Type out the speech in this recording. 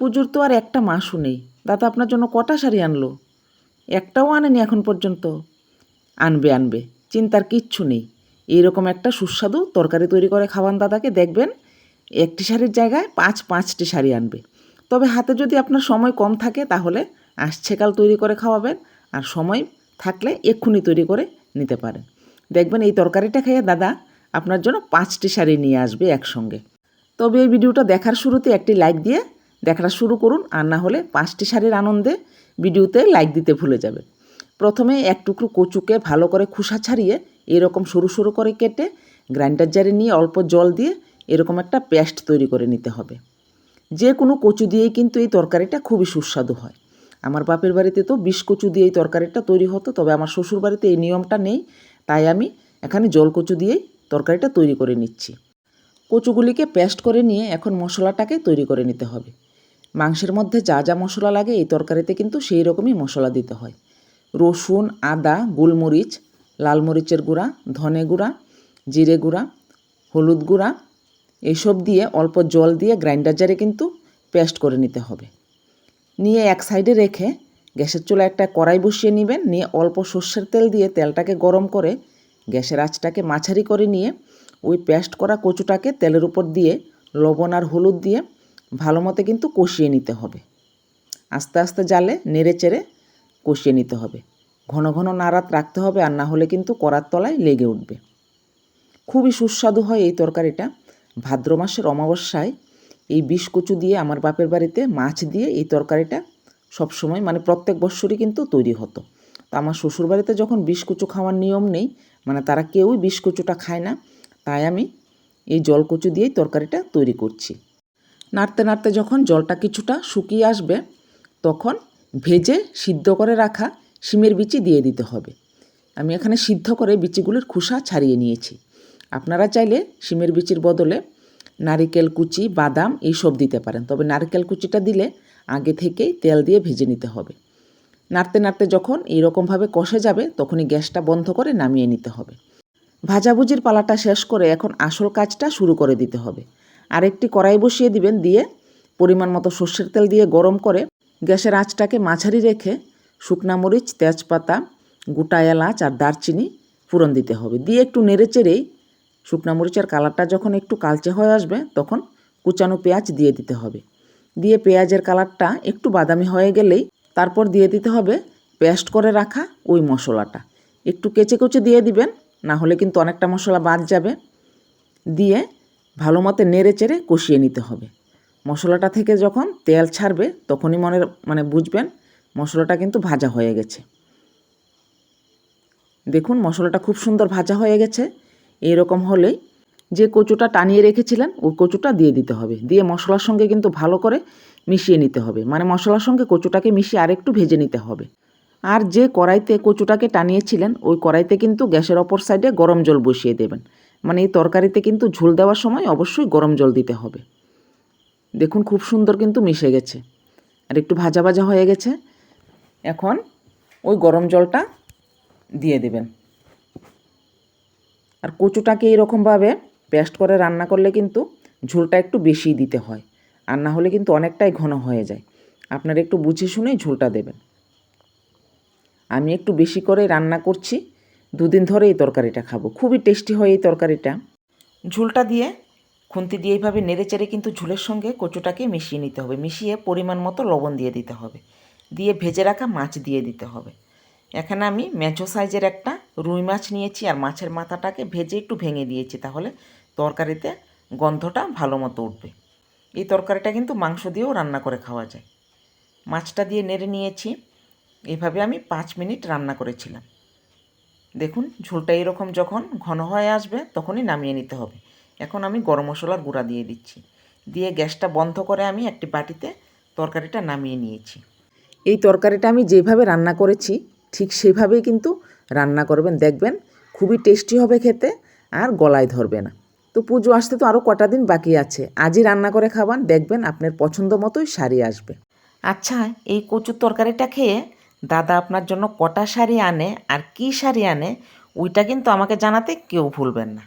পুজোর তো আর একটা মাসও নেই। দাদা আপনার জন্য কটা শাড়ি আনলো? একটাও আনেনি এখন পর্যন্ত। আনবে আনবে, চিন্তার কিচ্ছু নেই। এইরকম একটা সুস্বাদু তরকারি তৈরি করে খাওয়ান দাদাকে দেখবেন, একটি শাড়ির জায়গায় পাঁচ, পাঁচটি শাড়ি আনবে। তবে হাতে যদি আপনার সময় কম থাকে, তাহলে আসছে কাল তৈরি করে খাওয়াবেন আর সময় থাকলে এক্ষুনি তৈরি করে নিতে পারেন। দেখবেন এই তরকারিটা খেয়ে দাদা আপনার জন্য পাঁচটি শাড়ি নিয়ে আসবে একসঙ্গে। তবে এই ভিডিওটা দেখার শুরুতে একটি লাইক দিয়ে দেখাটা শুরু করুন আর না হলে পাঁচটি শাড়ির আনন্দে ভিডিওতে লাইক দিতে ভুলে যাবেন। প্রথমে এক টুকরো কচুকে ভালো করে খোসা ছাড়িয়ে এরকম সরু সরু করে কেটে গ্রাইন্ডার জারে নিয়ে অল্প জল দিয়ে এরকম একটা পেস্ট তৈরি করে নিতে হবে। যে কোনো কচু দিয়েই কিন্তু এই তরকারিটা খুবই সুস্বাদু হয়। আমার বাপের বাড়িতে তো বিষ কচু দিয়ে এই তরকারিটা তৈরি হতো, তবে আমার শ্বশুর বাড়িতে এই নিয়মটা নেই, তাই আমি এখানে জল কচু দিয়েই তরকারিটা তৈরি করে নিচ্ছি। কচুগুলিকে পেস্ট করে নিয়ে এখন মশলাটাকে তৈরি করে নিতে হবে। মাংসের মধ্যে যা যা মশলা লাগে এই তরকারিতে কিন্তু সেই রকমই মশলা দিতে হয়। রসুন, আদা, গোলমরিচ, লাল মরিচের গুঁড়া, ধনে গুঁড়া, জিরে গুঁড়া, হলুদ গুঁড়া এইসব দিয়ে অল্প জল দিয়ে গ্রাইন্ডার জারে কিন্তু পেস্ট করে নিতে হবে। নিয়ে এক সাইডে রেখে গ্যাসের চুলা একটা কড়াই বসিয়ে নেবেন। নিয়ে অল্প সর্ষের তেল দিয়ে তেলটাকে গরম করে গ্যাসের আঁচটাকে মাঝারি করে নিয়ে ওই পেস্ট করা কচুটাকে তেলের উপর দিয়ে লবণ আর হলুদ দিয়ে ভালো মতো কিন্তু কষিয়ে নিতে হবে। আস্তে আস্তে জালে নেড়ে চেড়ে কষিয়ে নিতে হবে। ঘন ঘন নাড়াত রাখতে হবে আর না হলে কিন্তু কড়ার তলায় লেগে উঠবে। খুবই সুস্বাদু হয় এই তরকারিটা। ভাদ্র মাসের অমাবস্যায় এই বিষ কচু দিয়ে আমার বাপের বাড়িতে মাছ দিয়ে এই তরকারিটা সবসময় মানে প্রত্যেক বৎসরই কিন্তু তৈরি হতো। তো আমার শ্বশুর বাড়িতে যখন বিষ কচু খাওয়ার নিয়ম নেই মানে তারা কেউই বিষ কচুটা খায় না, তাই আমি এই জল কচু দিয়েই তরকারিটা তৈরি করছি। নাড়তে নাড়তে যখন জলটা কিছুটা শুকিয়ে আসবে, তখন ভেজে সিদ্ধ করে রাখা শিমের বিচি দিয়ে দিতে হবে। আমি এখানে সিদ্ধ করে বিচিগুলির খোসা ছাড়িয়ে নিয়েছি। আপনারা চাইলে শিমের বিচির বদলে নারিকেল কুচি, বাদাম এইসব দিতে পারেন। তবে নারকেল কুচিটা দিলে আগে থেকেই তেল দিয়ে ভেজে নিতে হবে। নাড়তে নাড়তে যখন এইরকমভাবে কষে যাবে, তখনই গ্যাসটা বন্ধ করে নামিয়ে নিতে হবে। ভাজাভুজির পালাটা শেষ করে এখন আসল কাজটা শুরু করে দিতে হবে। আরেকটি কড়াই বসিয়ে দিবেন দিয়ে পরিমাণ মতো সর্ষের তেল দিয়ে গরম করে গ্যাসের আঁচটাকে মাঝারি রেখে শুকনা মরিচ, তেজপাতা, গোটা এলাচ আর দারচিনি ফোড়ন দিতে হবে। দিয়ে একটু নেড়ে চেড়েই শুকনা মরিচের কালারটা যখন একটু কালচে হয়ে আসবে তখন কুচানো পেঁয়াজ দিয়ে দিতে হবে। দিয়ে পেঁয়াজের কালারটা একটু বাদামি হয়ে গেলেই তারপর দিয়ে দিতে হবে পেস্ট করে রাখা ওই মশলাটা। একটু কেচে কুচে দিয়ে দিবেন, না হলে কিন্তু অনেকটা মশলা বাদ যাবে। দিয়ে ভালো মতে নেড়ে চেড়ে কষিয়ে নিতে হবে। মশলাটা থেকে যখন তেল ছাড়বে, তখনই মনে মানে বুঝবেন মশলাটা কিন্তু ভাজা হয়ে গেছে। দেখুন মশলাটা খুব সুন্দর ভাজা হয়ে গেছে। এইরকম হলেই যে কচুটা টানিয়ে রেখেছিলেন ওই কচুটা দিয়ে দিতে হবে। দিয়ে মশলার সঙ্গে কিন্তু ভালো করে মিশিয়ে নিতে হবে। মানে মশলার সঙ্গে কচুটাকে মিশিয়ে আরেকটু ভেজে নিতে হবে। আর যে কড়াইতে কচুটাকে টানিয়েছিলেন, ওই কড়াইতে কিন্তু গ্যাসের অপর সাইডে গরম জল বসিয়ে দেবেন। মানে এই তরকারিতে কিন্তু ঝোল দেওয়ার সময় অবশ্যই গরম জল দিতে হবে। দেখুন খুব সুন্দর কিন্তু মিশে গেছে। আর একটু ভাজা ভাজা হয়ে গেছে। এখন ওই গরম জলটা দিয়ে দেবেন। আর কচুটাকে এরকমভাবে পেস্ট করে রান্না করলে কিন্তু ঝোলটা একটু বেশি দিতে হয়। আর না হলে কিন্তু অনেকটাই ঘন হয়ে যায়। আপনারা একটু বুঝে শুনেই ঝোলটা দেবেন। আমি একটু বেশি করে রান্না করছি। দুদিন ধরে এই তরকারিটা খাব। খুবই টেস্টি হয় এই তরকারিটা। ঝোলটা দিয়ে, খুন্তি দিয়ে এইভাবে নেড়ে চেড়ে কিন্তু ঝোলের সঙ্গে কচুটাকে মিশিয়ে নিতে হবে। মিশিয়ে পরিমাণ মতো লবণ দিয়ে দিতে হবে। দিয়ে ভেজে রাখা মাছ দিয়ে দিতে হবে। এখানে আমি মেচো সাইজের একটা রুই মাছ নিয়েছি আর মাছের মাথাটাকে ভেজে একটু ভেঙে দিয়েছি তাহলে তরকারিতে গন্ধটা ভালো মতো উঠবে। এই তরকারিটা কিন্তু মাংস দিয়েও রান্না করে খাওয়া যায়। মাছটা দিয়ে নেড়ে নিয়েছি। এভাবে আমি পাঁচ মিনিট রান্না করেছিলাম। দেখুন, ঝোলটা এরকম যখন ঘন হয়ে আসবে, তখনই নামিয়ে নিতে হবে। এখন আমি গরম মশলার গুঁড়া দিয়ে দিচ্ছি। দিয়ে গ্যাসটা বন্ধ করে আমি একটি বাটিতে তরকারিটা নামিয়ে নিয়েছি। এই তরকারিটা আমি যেভাবে রান্না করেছি, ঠিক সেভাবেই কিন্তু রান্না করবেন। দেখবেন, খুবই টেস্টি হবে খেতে, আর গলায় ধরবে না। তো পুজো আসতে তো আরও কটা দিন বাকি আছে। আজই রান্না করে খাবান, দেখবেন আপনার পছন্দ মতোই শাড়ি আসবে। আচ্ছা এই কচুর তরকারিটা খেয়ে দাদা আপনার জন্য কটা শাড়ি আনে আর কি শাড়ি আনে, ওইটা কিন্তু আমাকে জানাতে কেউ ভুলবেন না।